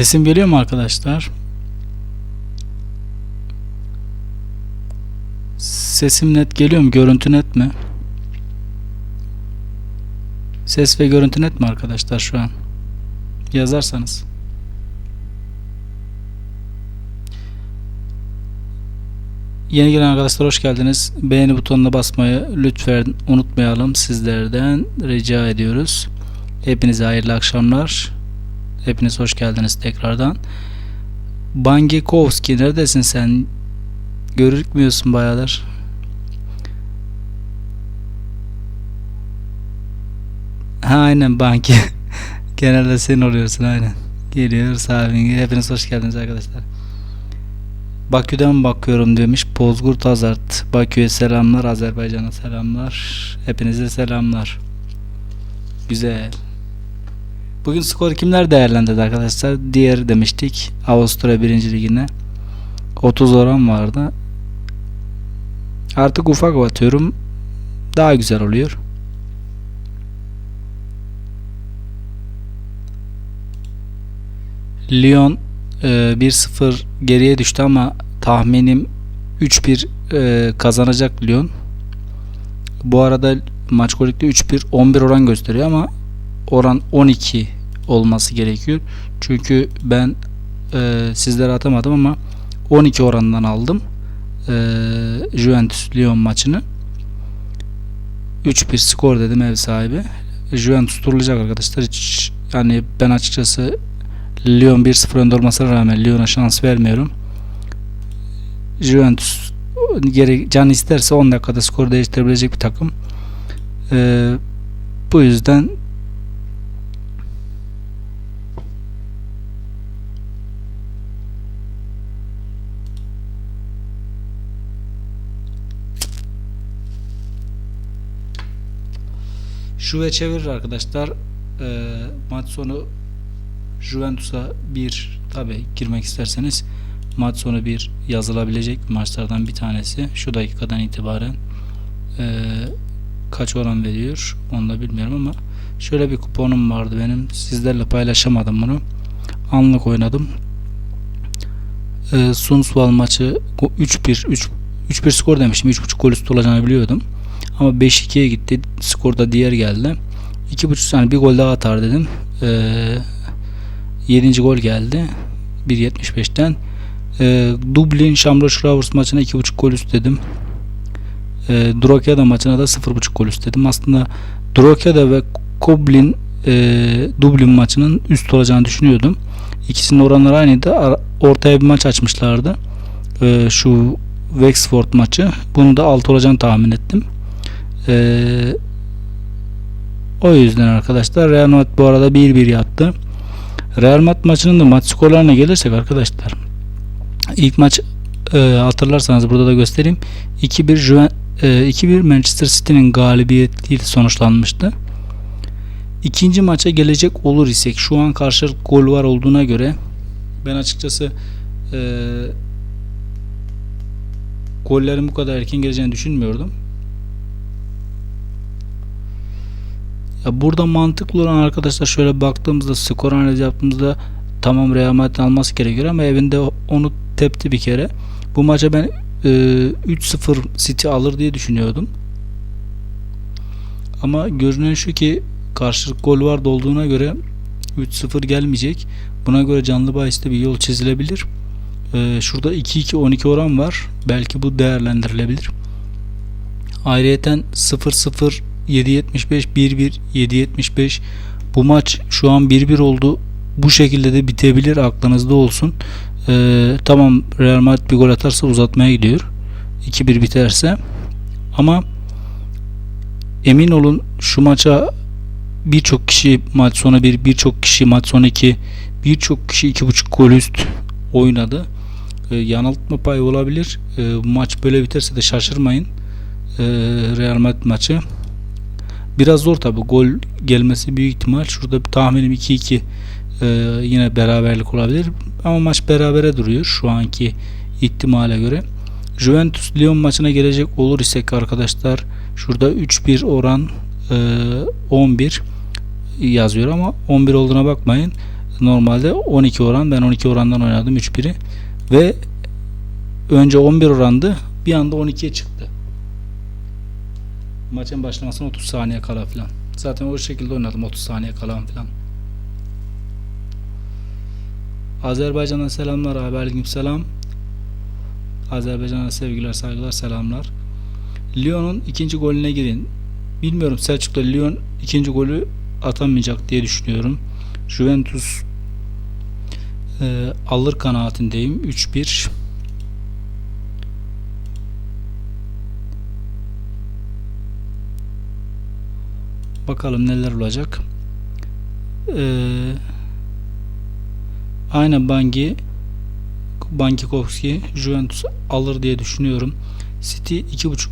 Sesim geliyor mu arkadaşlar? Sesim net geliyor mu? Görüntü net mi? Ses ve görüntü net mi arkadaşlar şu an? Yazarsanız. Yeni gelen arkadaşlar hoş geldiniz. Beğeni butonuna basmayı lütfen unutmayalım. Sizlerden rica ediyoruz. Hepinize hayırlı akşamlar. Hepiniz hoş geldiniz tekrardan. Bangekovski neredesin sen? Görükmüyorsun bayağıdır. Ha aynen banki. Genelde sen oluyorsun aynen. Geliyoruz abi. Hepiniz hoş geldiniz arkadaşlar. Bakü'den bakıyorum demiş. Bozgurt Azart. Bakü'ye selamlar. Azerbaycan'a selamlar. Hepinize selamlar. Güzel. Bugün skor kimler değerlendirdi arkadaşlar? Diğer demiştik. Avusturya 1. ligine. 30 oran vardı. Artık ufak atıyorum. Daha güzel oluyor. Lyon e, 1-0 geriye düştü ama tahminim 3-1 e, kazanacak Lyon. Bu arada maç golükte 3-1 11 oran gösteriyor ama oran 12 olması gerekiyor. Çünkü ben e, sizlere atamadım ama 12 orandan aldım. E, Juventus Lyon maçını. 3-1 skor dedim ev sahibi. Juventus turlayacak arkadaşlar. Hiç, yani ben açıkçası Lyon 1-0 önde olmasına rağmen Lyon'a şans vermiyorum. Juventus geri can isterse 10 dakikada skor değiştirebilecek bir takım. Ee, bu yüzden şu ve çevirir arkadaşlar. Ee, maç sonu Juventus'a bir tabi girmek isterseniz maç sonu bir yazılabilecek maçlardan bir tanesi. Şu dakikadan itibaren ee, kaç oran veriyor onu da bilmiyorum ama şöyle bir kuponum vardı benim. Sizlerle paylaşamadım bunu. Anlık oynadım. Ee, Sundsvall maçı 3-1 3 3-1 skor demiştim. 3.5 gol üstü olacağını biliyordum. Ama 5-2'ye gitti. Skorda diğer geldi. 2.5 yani bir gol daha atar dedim. Ee, 7. gol geldi. 1.75'ten. E, Dublin Shamrock Rovers maçına 2.5 gol üst dedim. E, Drogheda maçına da 0.5 gol üst dedim. Aslında Drogheda ve Koblin e, Dublin maçının üst olacağını düşünüyordum. İkisinin oranları aynıydı. Ortaya bir maç açmışlardı. E, şu Wexford maçı. Bunu da 6 olacağını tahmin ettim. E, o yüzden arkadaşlar Real Madrid bu arada 1-1 yattı. Real Madrid maçının da maç skorlarına gelirsek arkadaşlar ilk maç e, hatırlarsanız burada da göstereyim 2-1 Juven, e, 2-1 Manchester City'nin galibiyetiyle sonuçlanmıştı. İkinci maça gelecek olur isek şu an karşılık gol var olduğuna göre ben açıkçası e, gollerin bu kadar erken geleceğini düşünmüyordum. Ya burada mantıklı olan arkadaşlar şöyle baktığımızda skor analizi yaptığımızda tamam Real Madrid alması gerekiyor ama evinde onu tepti bir kere. Bu maça ben e, 3-0 City alır diye düşünüyordum. Ama görünen şu ki karşılık gol var olduğuna göre 3-0 gelmeyecek. Buna göre canlı bahiste bir yol çizilebilir. E, şurada 2-2-12 oran var. Belki bu değerlendirilebilir. Ayrıyeten 0-0 7.75 1-1 7.75 bu maç şu an 1-1 oldu. Bu şekilde de bitebilir aklınızda olsun. Ee, tamam Real Madrid bir gol atarsa uzatmaya gidiyor. 2-1 biterse ama emin olun şu maça birçok kişi maç sonu bir birçok kişi maç sonu iki birçok kişi iki buçuk gol üst oynadı. Ee, yanıltma payı olabilir. Ee, maç böyle biterse de şaşırmayın. Ee, Real Madrid maçı. Biraz zor tabi gol gelmesi büyük ihtimal. Şurada tahminim 2-2 e, yine beraberlik olabilir. Ama maç berabere duruyor şu anki ihtimale göre. Juventus Lyon maçına gelecek olur isek arkadaşlar şurada 3-1 oran e, 11 yazıyor ama 11 olduğuna bakmayın. Normalde 12 oran. Ben 12 orandan oynadım 3-1'i. Ve önce 11 orandı. Bir anda 12'ye çıktı. Maçın başlamasına 30 saniye kala falan. Zaten o şekilde oynadım 30 saniye kala falan. Azerbaycan'dan selamlar abi aleyküm selam. Azerbaycan'a sevgiler saygılar selamlar. Lyon'un ikinci golüne girin. Bilmiyorum Selçuk'ta Lyon ikinci golü atamayacak diye düşünüyorum. Juventus e, alır kanaatindeyim. 3-1 Bakalım neler olacak. Ee, aynen Bangi Bankikovski Juventus alır diye düşünüyorum. City 2.5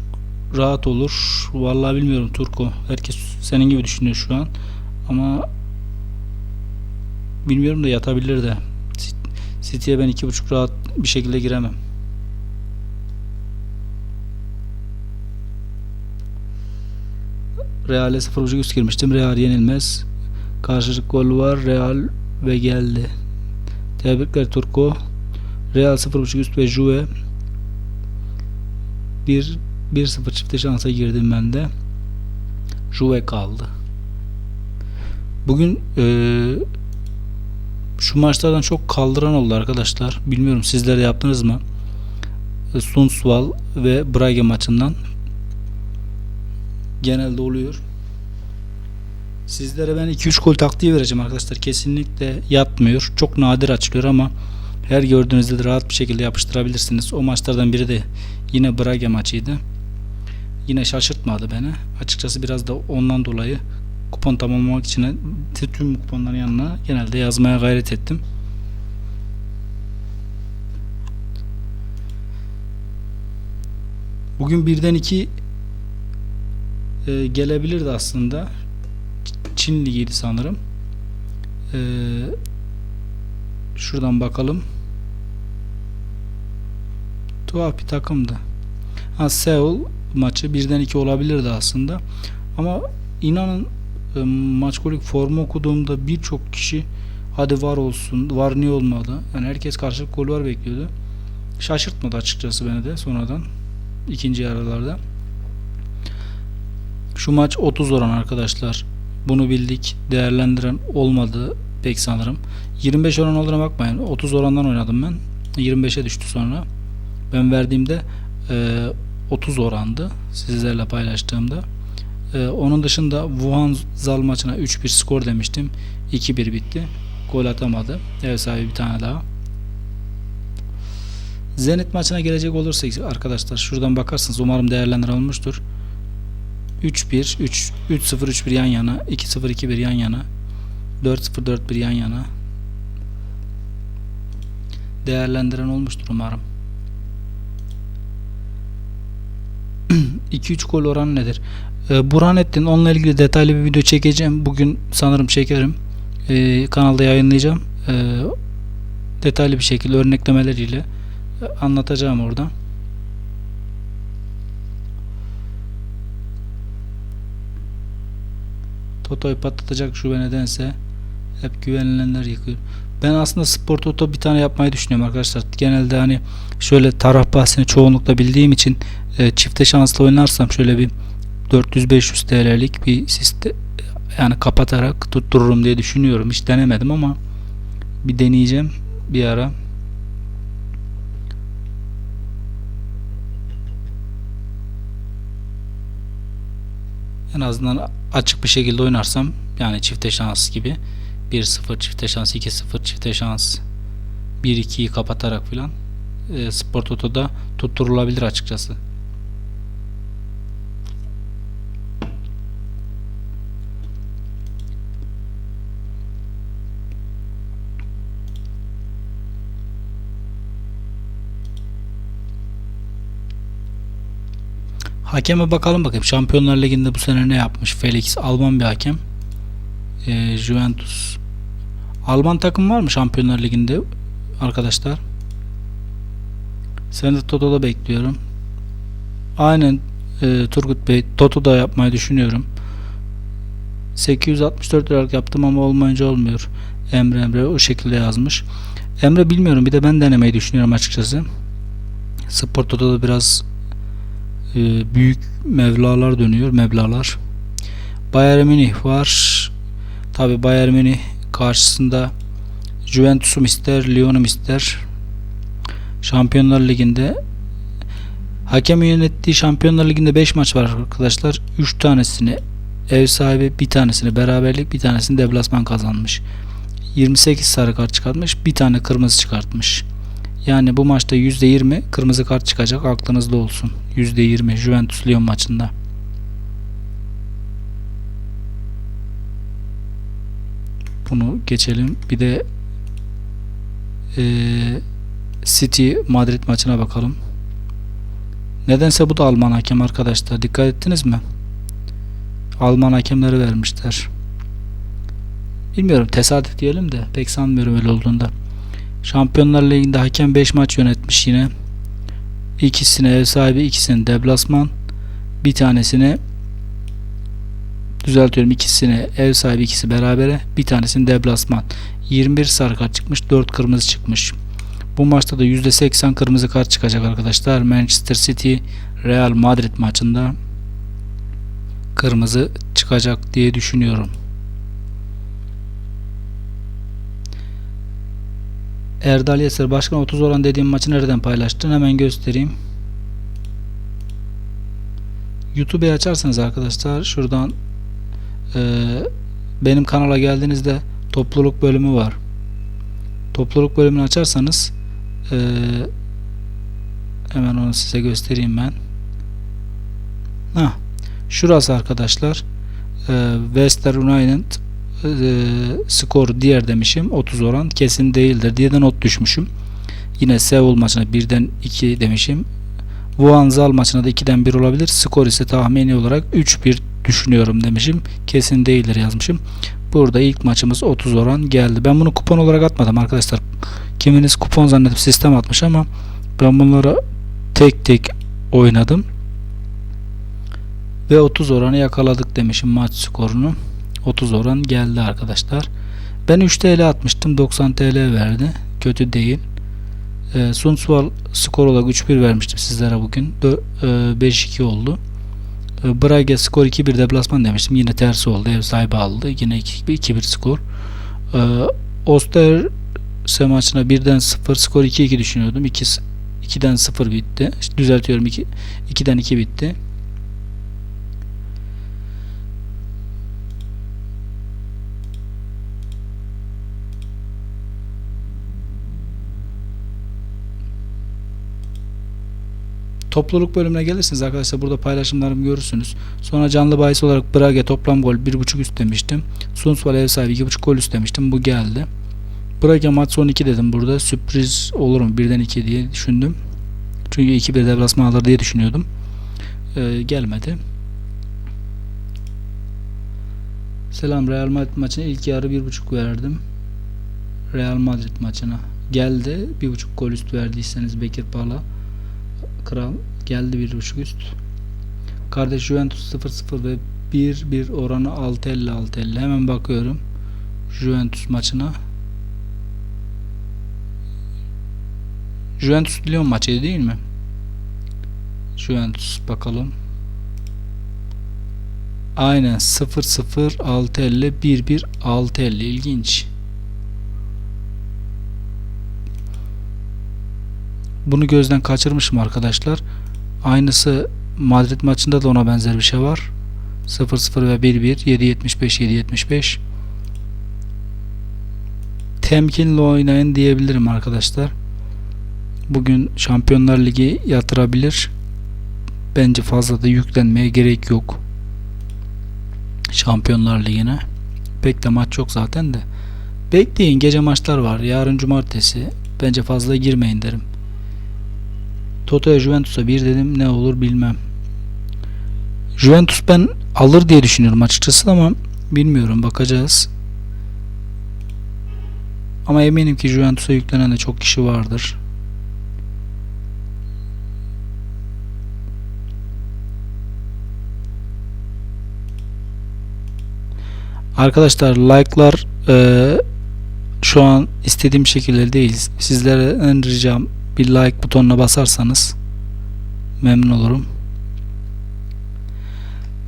rahat olur. Vallahi bilmiyorum Turko. Herkes senin gibi düşünüyor şu an. Ama bilmiyorum da yatabilir de. City'ye ben 2.5 rahat bir şekilde giremem. Real'e 0.5 üst girmiştim. Real yenilmez. Karşılık gol var. Real ve geldi. Tebrikler Turko. Real 0.5 üst ve Juve 1 1-0 çifte şansa girdim ben de. Juve kaldı. Bugün e, şu maçlardan çok kaldıran oldu arkadaşlar. Bilmiyorum sizler yaptınız mı? E, Sundsvall ve Brage maçından genelde oluyor. Sizlere ben 2-3 gol taktiği vereceğim arkadaşlar. Kesinlikle yatmıyor. Çok nadir açılıyor ama her gördüğünüzde de rahat bir şekilde yapıştırabilirsiniz. O maçlardan biri de yine Brage maçıydı. Yine şaşırtmadı beni. Açıkçası biraz da ondan dolayı kupon tamamlamak için tüm kuponların yanına genelde yazmaya gayret ettim. Bugün birden iki e, gelebilirdi aslında. Çin ligiydi sanırım. E, şuradan bakalım. Tuhaf bir takımdı. Ha Seul maçı birden iki olabilirdi aslında. Ama inanın e, maç golük formu okuduğumda birçok kişi hadi var olsun, var niye olmadı. Yani herkes karşılık gol var bekliyordu. Şaşırtmadı açıkçası beni de sonradan ikinci yarılarda. Şu maç 30 oran arkadaşlar. Bunu bildik. Değerlendiren olmadı pek sanırım. 25 oran olduğuna bakmayın. 30 orandan oynadım ben. 25'e düştü sonra. Ben verdiğimde e, 30 orandı. Sizlerle paylaştığımda. E, onun dışında Wuhan Zal maçına 3-1 skor demiştim. 2-1 bitti. Gol atamadı. Ev sahibi bir tane daha. Zenit maçına gelecek olursak arkadaşlar şuradan bakarsınız umarım değerlendiren olmuştur. 3-1, 3 3-0 3-1 yan yana, 2-0 2-1 yan yana, 4-0 4-1 yan yana. Değerlendiren olmuştur umarım. 2-3 gol oranı nedir? Ee, Burhanettin onunla ilgili detaylı bir video çekeceğim. Bugün sanırım çekerim. Ee, kanalda yayınlayacağım. Ee, detaylı bir şekilde örneklemeleriyle anlatacağım orada. Toto'yu patlatacak şu ve nedense hep güvenilenler yıkıyor. Ben aslında spor toto bir tane yapmayı düşünüyorum arkadaşlar. Genelde hani şöyle taraf bahsini çoğunlukla bildiğim için e, çifte şanslı oynarsam şöyle bir 400-500 TL'lik bir sistem yani kapatarak tuttururum diye düşünüyorum. Hiç denemedim ama bir deneyeceğim bir ara. En azından açık bir şekilde oynarsam yani çifte şans gibi 1-0 çifte şans 2-0 çifte şans 1-2'yi kapatarak filan e, Spor Toto'da tutturulabilir açıkçası. Hakeme bakalım bakayım. Şampiyonlar Ligi'nde bu sene ne yapmış? Felix Alman bir hakem. Ee, Juventus. Alman takım var mı Şampiyonlar Ligi'nde arkadaşlar? Seni de Toto'da bekliyorum. Aynen e, Turgut Bey Toto'da yapmayı düşünüyorum. 864 liralık yaptım ama olmayınca olmuyor. Emre Emre o şekilde yazmış. Emre bilmiyorum bir de ben denemeyi düşünüyorum açıkçası. Spor Toto'da biraz e, büyük mevlalar dönüyor. Mevlalar. Bayern Münih var. Tabi Bayern Münih karşısında Juventus'um ister, Lyon'um ister. Şampiyonlar Ligi'nde hakem yönettiği Şampiyonlar Ligi'nde 5 maç var arkadaşlar. 3 tanesini ev sahibi, bir tanesini beraberlik, bir tanesini deplasman kazanmış. 28 sarı kart çıkartmış, bir tane kırmızı çıkartmış. Yani bu maçta %20 kırmızı kart çıkacak aklınızda olsun. %20 Juventus Lyon maçında. Bunu geçelim. Bir de eee City Madrid maçına bakalım. Nedense bu da Alman hakem arkadaşlar. Dikkat ettiniz mi? Alman hakemleri vermişler. Bilmiyorum tesadüf diyelim de pek sanmıyorum öyle olduğunda. Şampiyonlar Ligi'nde hakem 5 maç yönetmiş yine. İkisini ev sahibi, ikisini deplasman. Bir tanesini düzeltiyorum ikisini ev sahibi ikisi berabere. Bir tanesini deplasman. 21 sarı kart çıkmış 4 kırmızı çıkmış. Bu maçta da %80 kırmızı kart çıkacak arkadaşlar. Manchester City Real Madrid maçında kırmızı çıkacak diye düşünüyorum Erdal Yeser Başkan 30 olan dediğim maçı nereden paylaştın hemen göstereyim YouTube'u açarsanız arkadaşlar şuradan e, benim kanala geldiğinizde topluluk bölümü var. Topluluk bölümünü açarsanız e, hemen onu size göstereyim ben. Ha, şurası arkadaşlar. E, Western United e, skor diğer demişim 30 oran kesin değildir diye de not düşmüşüm. Yine Seul maçına 1'den 2 demişim. Wuhan Zal maçına da 2'den 1 olabilir. Skor ise tahmini olarak 3-1 düşünüyorum demişim. Kesin değildir yazmışım. Burada ilk maçımız 30 oran geldi. Ben bunu kupon olarak atmadım arkadaşlar. Kiminiz kupon zannedip sistem atmış ama ben bunları tek tek oynadım. Ve 30 oranı yakaladık demişim maç skorunu. 30 oran geldi arkadaşlar. Ben 3 TL atmıştım. 90 TL verdi. Kötü değil. E, Sundsvall skor olarak 3-1 vermiştim sizlere bugün. 5-2 oldu. E, Brage skor 2-1 deplasman demiştim. Yine tersi oldu. Ev sahibi aldı. Yine 2-1 skor. E, Oster maçına 1'den 0 skor 2-2 düşünüyordum. 2 2'den 0 bitti. İşte düzeltiyorum 2 2'den 2 bitti. Topluluk bölümüne gelirsiniz arkadaşlar burada paylaşımlarımı görürsünüz. Sonra canlı bahis olarak Brage toplam gol 1.5 üst demiştim. Sundsvall ev sahibi 2.5 gol üst demiştim. Bu geldi. Brage maç son 2 dedim burada. Sürpriz olur mu 1'den 2 diye düşündüm. Çünkü 2-1 deplasman alır diye düşünüyordum. Ee, gelmedi. Selam Real Madrid maçına ilk yarı 1.5 verdim. Real Madrid maçına. Geldi. 1.5 gol üst verdiyseniz Bekir Pala. Kral geldi bir buçuk üst. Kardeş Juventus 0-0 ve 1-1 oranı 6.50 6.50. Hemen bakıyorum. Juventus maçına. Juventus Lyon maçıydı değil mi? Juventus bakalım. Aynen 0-0 6.50 1-1 6.50 ilginç. Bunu gözden kaçırmışım arkadaşlar. Aynısı Madrid maçında da ona benzer bir şey var. 0-0 ve 1-1 7-75 7-75 temkinli oynayın diyebilirim arkadaşlar. Bugün Şampiyonlar Ligi yatırabilir. Bence fazla da yüklenmeye gerek yok. Şampiyonlar Ligi'ne. Pek de maç yok zaten de. Bekleyin gece maçlar var. Yarın cumartesi. Bence fazla girmeyin derim. Toto'ya Juventus'a bir dedim ne olur bilmem. Juventus ben alır diye düşünüyorum açıkçası ama bilmiyorum bakacağız. Ama eminim ki Juventus'a yüklenen de çok kişi vardır. Arkadaşlar like'lar e, şu an istediğim şekilde değil. Sizlerden ricam bir like butonuna basarsanız memnun olurum.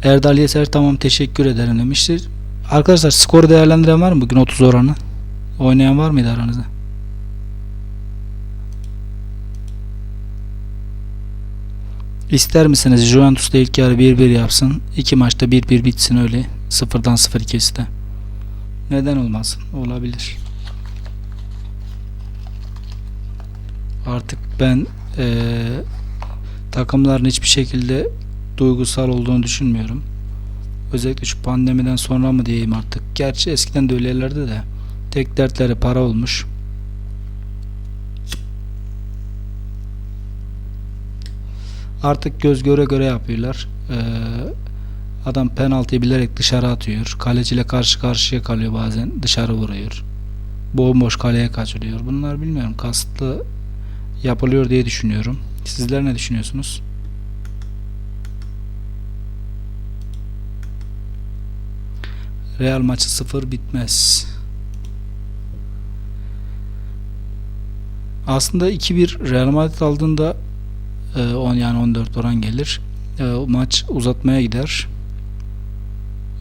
Erdal Yeser tamam teşekkür ederim demiştir. Arkadaşlar skoru değerlendiren var mı bugün 30 oranı? Oynayan var mıydı aranızda? İster misiniz Juventus da ilk yarı 1-1 yapsın. iki maçta 1-1 bitsin öyle. Sıfırdan 0 iste. Neden olmasın? Olabilir. Artık ben eee, takımların hiçbir şekilde duygusal olduğunu düşünmüyorum. Özellikle şu pandemiden sonra mı diyeyim artık. Gerçi eskiden de öylelerde de tek dertleri para olmuş. Artık göz göre göre yapıyorlar. Ee, adam penaltıyı bilerek dışarı atıyor. Kaleciyle karşı karşıya kalıyor bazen. Dışarı vuruyor. Bomboş kaleye kaçırıyor. Bunlar bilmiyorum. Kasıtlı yapılıyor diye düşünüyorum. Sizler ne düşünüyorsunuz? Real maçı 0 bitmez. Aslında 2-1 Real Madrid aldığında e, 10 yani 14 oran gelir. E, maç uzatmaya gider.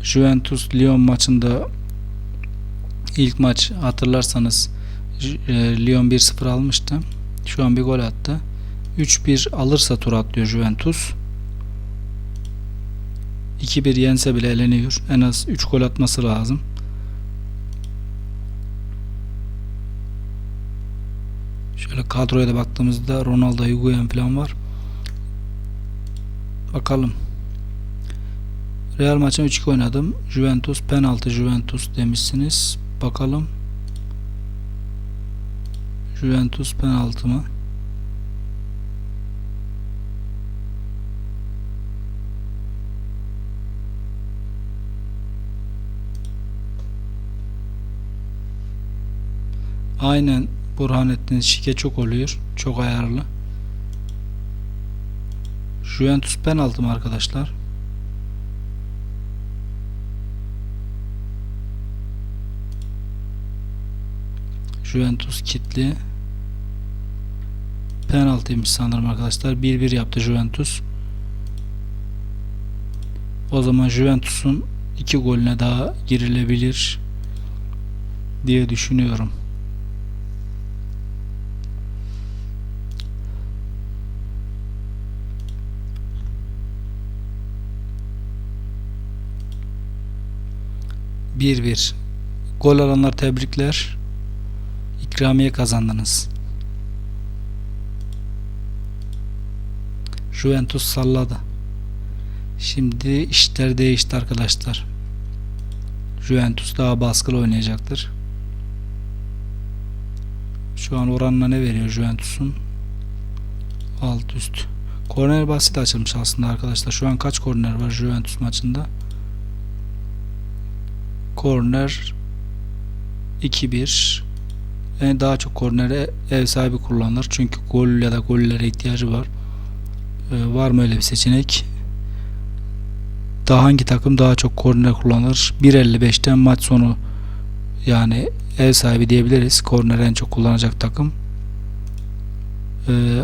Juventus Lyon maçında ilk maç hatırlarsanız e, Lyon 1-0 almıştı. Şu an bir gol attı. 3-1 alırsa tur atlıyor Juventus. 2-1 yense bile eleniyor. En az 3 gol atması lazım. Şöyle kadroya da baktığımızda Ronaldo, Higuain falan var. Bakalım. Real maçına 3-2 oynadım. Juventus penaltı Juventus demişsiniz. Bakalım. Juventus penaltı mı? Aynen Burhanettin şike çok oluyor. Çok ayarlı. Juventus penaltı mı arkadaşlar? Juventus kitli. Penaltıymış sanırım arkadaşlar. 1-1 yaptı Juventus. O zaman Juventus'un iki golüne daha girilebilir diye düşünüyorum. Bir bir. Gol alanlar tebrikler. İkramiye kazandınız. Juventus salladı. Şimdi işler değişti arkadaşlar. Juventus daha baskılı oynayacaktır. Şu an oranına ne veriyor Juventus'un? Alt üst. Korner basit açılmış aslında arkadaşlar. Şu an kaç korner var Juventus maçında? Korner 2-1 en daha çok kornere ev sahibi kullanır. Çünkü gol ya da gollere ihtiyacı var. Ee, var mı öyle bir seçenek? Daha hangi takım daha çok korner kullanır? 1.55'ten maç sonu yani ev sahibi diyebiliriz. Korner en çok kullanacak takım. Ee,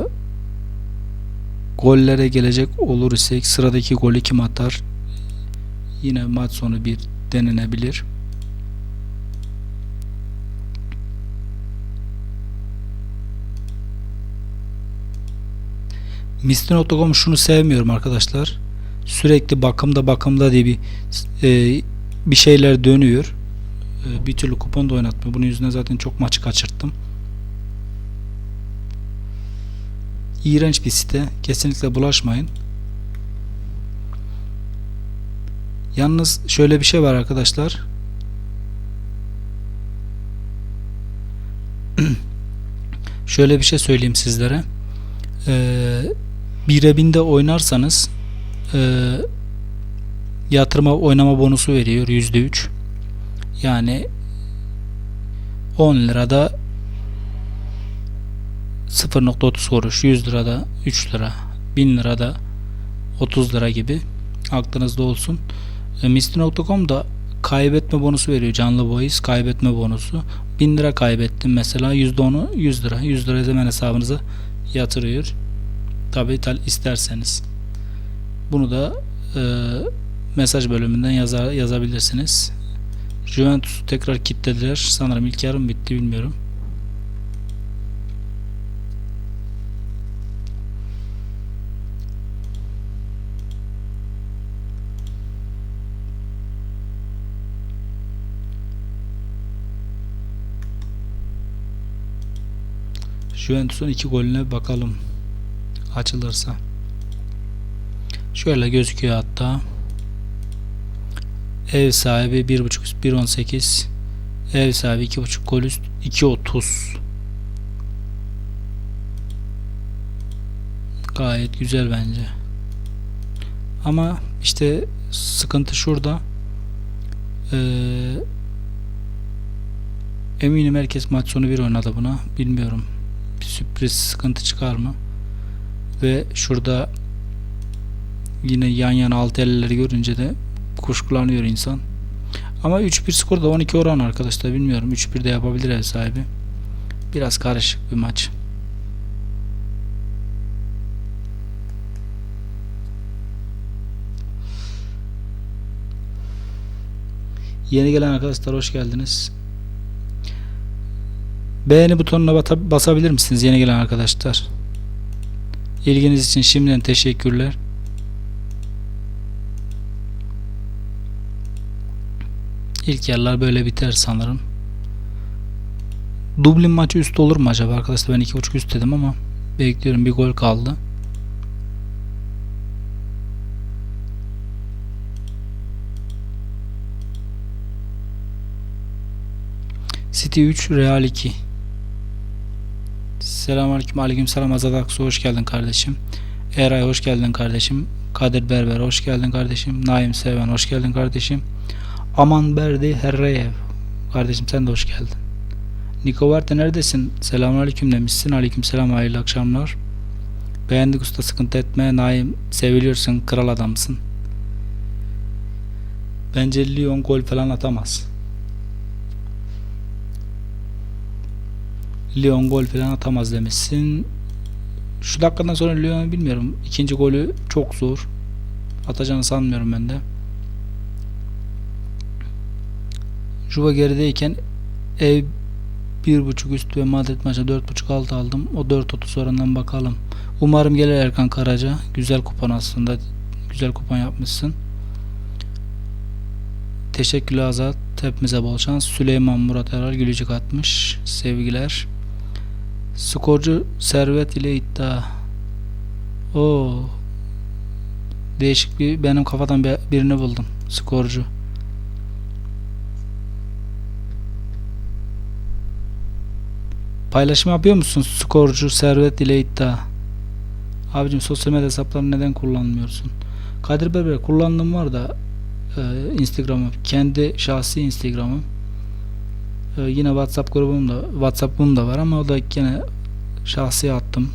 gollere gelecek olur isek sıradaki golü kim atar? Yine maç sonu bir denenebilir. Mistin.com şunu sevmiyorum arkadaşlar. Sürekli bakımda bakımda diye bir e, bir şeyler dönüyor. E, bir türlü kupon da oynatmıyor. Bunun yüzünden zaten çok maçı kaçırttım. İğrenç bir site. Kesinlikle bulaşmayın. Yalnız şöyle bir şey var arkadaşlar. şöyle bir şey söyleyeyim sizlere. Ee, bire binde oynarsanız e, yatırma oynama bonusu veriyor yüzde üç. Yani 10 lirada 0.30 kuruş 100 lirada 3 lira 1000 lirada 30 lira gibi aklınızda olsun. E, Misli.com da kaybetme bonusu veriyor canlı bahis kaybetme bonusu 1000 lira kaybettim mesela %10'u 100 lira 100 lira hemen hesabınıza yatırıyor tabi isterseniz. Bunu da e, mesaj bölümünden yazar, yazabilirsiniz. Juventus'u tekrar kilitlediler sanırım ilk yarım bitti bilmiyorum. Juventus'un iki golüne bakalım. Açılırsa. Şöyle gözüküyor hatta. Ev sahibi 1.5 üst 1.18. Ev sahibi 2.5 gol üst 2.30. Gayet güzel bence. Ama işte sıkıntı şurada. Ee, eminim herkes maç sonu bir oynadı buna. Bilmiyorum bir sürpriz sıkıntı çıkar mı? Ve şurada yine yan yana alt elleri görünce de kuşkulanıyor insan. Ama 3-1 skor da 12 oran arkadaşlar bilmiyorum. 3-1 de yapabilir ev sahibi. Biraz karışık bir maç. Yeni gelen arkadaşlar hoş geldiniz. Beğeni butonuna basabilir misiniz yeni gelen arkadaşlar? İlginiz için şimdiden teşekkürler. İlk yerler böyle biter sanırım. Dublin maçı üst olur mu acaba arkadaşlar? Ben 2.5 üst dedim ama bekliyorum bir gol kaldı. City 3 Real 2 Selamünaleyküm aleyküm selam Azad Aksu hoş geldin kardeşim. Eray hoş geldin kardeşim. Kadir Berber hoş geldin kardeşim. Naim Seven hoş geldin kardeşim. Aman Berdi Herreyev kardeşim sen de hoş geldin. Niko Varte neredesin? Selamünaleyküm demişsin. Aleyküm selam hayırlı akşamlar. Beğendik usta sıkıntı etme. Naim seviliyorsun kral adamsın. Bence Lyon gol falan atamaz. Lyon gol falan atamaz demişsin. Şu dakikadan sonra Lyon'u bilmiyorum. İkinci golü çok zor. Atacağını sanmıyorum ben de. Juve gerideyken ev 1.5 üst ve Madrid maça 4.5 alt aldım. O 4.30 oranından bakalım. Umarım gelir Erkan Karaca. Güzel kupon aslında. Güzel kupon yapmışsın. Teşekkürler Azat. Hepimize bol şans. Süleyman Murat Eral gülücük atmış. Sevgiler. Skorcu Servet ile iddia. O değişik bir benim kafadan bir- birini buldum. Skorcu. Paylaşım yapıyor musun? Skorcu Servet ile iddia. Abicim sosyal medya hesaplarını neden kullanmıyorsun? Kadir Berber kullandığım var da e, Instagram'ım. Kendi şahsi Instagram'ım. E, yine WhatsApp grubum da WhatsApp'ım da var ama o da gene şahsi attım.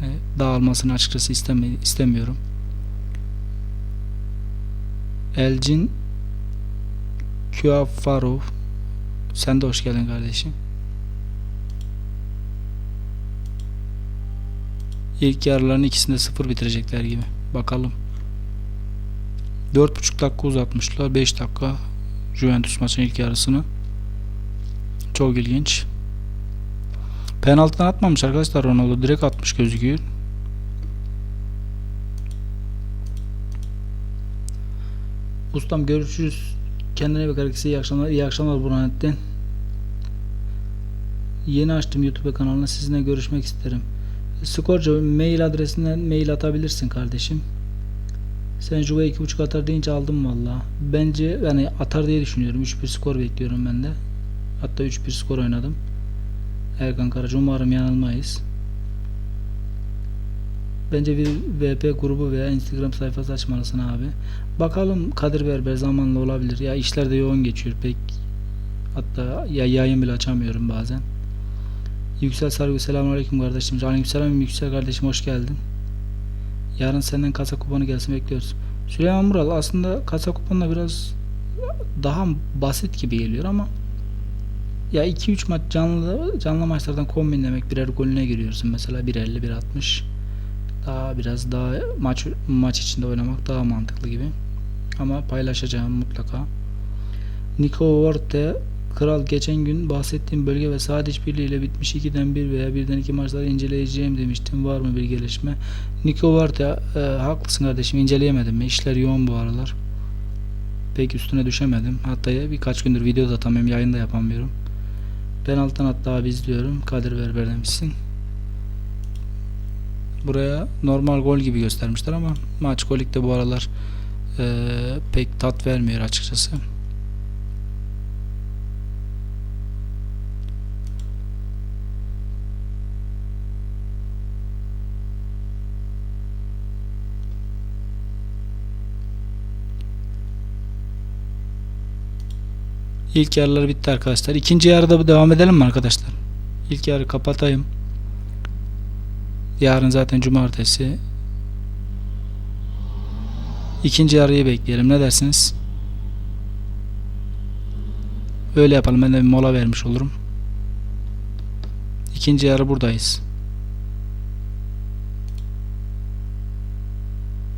Hani dağılmasını açıkçası istemi istemiyorum. Elcin Küafarov sen de hoş geldin kardeşim. İlk yarıların ikisinde sıfır bitirecekler gibi. Bakalım. 4,5 dakika uzatmışlar. 5 dakika Juventus maçın ilk yarısını. Çok ilginç. Penaltıdan atmamış arkadaşlar Ronaldo. Direkt atmış gözüküyor. Ustam görüşürüz. Kendine bak herkese iyi akşamlar. İyi akşamlar Burhanettin. Yeni açtım YouTube kanalına. Sizinle görüşmek isterim. Skorcu mail adresinden mail atabilirsin kardeşim. Sen Juve 2.5 atar deyince aldım valla. Bence yani atar diye düşünüyorum. 3-1 skor bekliyorum ben de. Hatta 3-1 skor oynadım. Erkan Karaca umarım yanılmayız. Bence bir VP grubu veya Instagram sayfası açmalısın abi. Bakalım Kadir Berber zamanla olabilir. Ya işler de yoğun geçiyor pek. Hatta ya yayın bile açamıyorum bazen. Yüksel Sargı selamünaleyküm kardeşim. Aleykümselam Yüksel kardeşim hoş geldin. Yarın senden kasa kuponu gelsin bekliyoruz. Süleyman Mural aslında kasa kuponla biraz daha basit gibi geliyor ama ya 2-3 maç canlı canlı maçlardan kombinlemek birer golüne giriyorsun mesela 1.50 1.60 daha biraz daha maç maç içinde oynamak daha mantıklı gibi ama paylaşacağım mutlaka Nico Ward'e Kral geçen gün bahsettiğim bölge ve saat işbirliğiyle bitmiş 2'den 1 veya 1'den 2 maçları inceleyeceğim demiştim. Var mı bir gelişme? Nico Ward'e e, haklısın kardeşim inceleyemedim. İşler yoğun bu aralar. Pek üstüne düşemedim. Hatta ya birkaç gündür video da atamıyorum. Yayın da yapamıyorum. Ben alttan hatta abi izliyorum. Kadir Berber demişsin. Buraya normal gol gibi göstermişler ama maç golikte bu aralar e, pek tat vermiyor açıkçası. İlk yarıları bitti arkadaşlar. İkinci yarıda devam edelim mi arkadaşlar? İlk yarı kapatayım. Yarın zaten cumartesi. İkinci yarıyı bekleyelim. Ne dersiniz? Öyle yapalım. Ben de bir mola vermiş olurum. İkinci yarı buradayız.